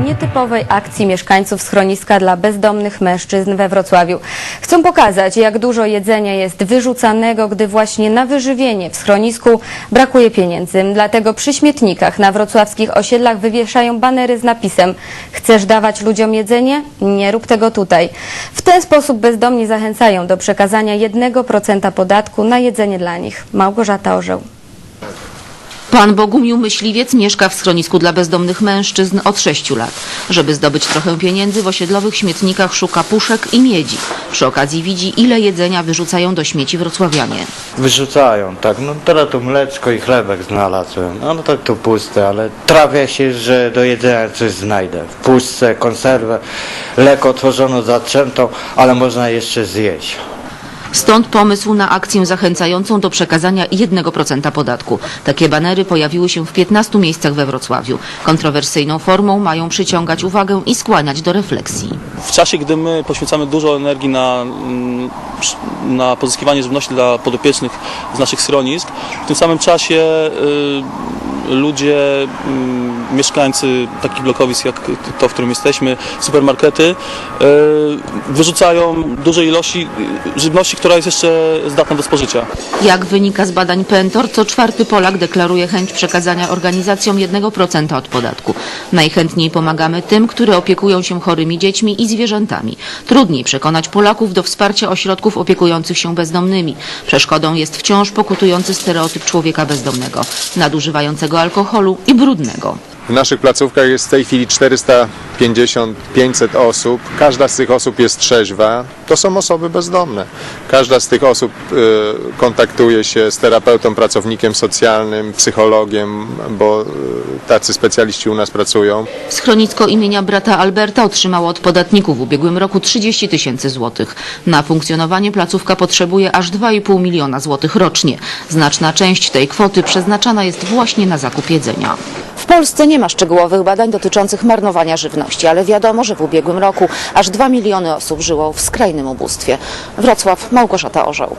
nietypowej akcji mieszkańców schroniska dla bezdomnych mężczyzn we Wrocławiu. Chcą pokazać, jak dużo jedzenia jest wyrzucanego, gdy właśnie na wyżywienie w schronisku brakuje pieniędzy. Dlatego przy śmietnikach na wrocławskich osiedlach wywieszają banery z napisem Chcesz dawać ludziom jedzenie? Nie rób tego tutaj. W ten sposób bezdomni zachęcają do przekazania 1% podatku na jedzenie dla nich. Małgorzata Orzeł. Pan Bogumił Myśliwiec mieszka w schronisku dla bezdomnych mężczyzn od 6 lat. Żeby zdobyć trochę pieniędzy w osiedlowych śmietnikach szuka puszek i miedzi. Przy okazji widzi ile jedzenia wyrzucają do śmieci wrocławianie. Wyrzucają, tak. No teraz to mleczko i chlebek znalazłem. No, no tak to puste, ale trafię się, że do jedzenia coś znajdę. W puszce, konserwę, lekko otworzono, zatrzętą, ale można jeszcze zjeść. Stąd pomysł na akcję zachęcającą do przekazania 1% podatku. Takie banery pojawiły się w 15 miejscach we Wrocławiu. Kontrowersyjną formą mają przyciągać uwagę i skłaniać do refleksji. W czasie, gdy my poświęcamy dużo energii na, mm, na pozyskiwanie żywności dla podopiecznych z naszych schronisk, w tym samym czasie y, ludzie, mm, mieszkańcy takich blokowisk jak to, w którym jesteśmy, supermarkety, y, wyrzucają duże ilości żywności, która jest jeszcze zdatna do spożycia. Jak wynika z badań Pentor, co czwarty Polak deklaruje chęć przekazania organizacjom 1% od podatku. Najchętniej pomagamy tym, które opiekują się chorymi dziećmi i zwierzętami. Trudniej przekonać Polaków do wsparcia ośrodków opiekujących się bezdomnymi. Przeszkodą jest wciąż pokutujący stereotyp człowieka bezdomnego, nadużywającego alkoholu i brudnego. W naszych placówkach jest w tej chwili 450-500 osób. Każda z tych osób jest trzeźwa. To są osoby bezdomne. Każda z tych osób y, kontaktuje się z terapeutą, pracownikiem socjalnym, psychologiem, bo y, tacy specjaliści u nas pracują. Schronisko imienia brata Alberta otrzymało od podatników w ubiegłym roku 30 tysięcy złotych. Na funkcjonowanie placówka potrzebuje aż 2,5 miliona złotych rocznie. Znaczna część tej kwoty przeznaczana jest właśnie na zakup jedzenia. Polsce nie ma szczegółowych badań dotyczących marnowania żywności, ale wiadomo, że w ubiegłym roku aż 2 miliony osób żyło w skrajnym ubóstwie. Wrocław, Małgorzata Orzeł.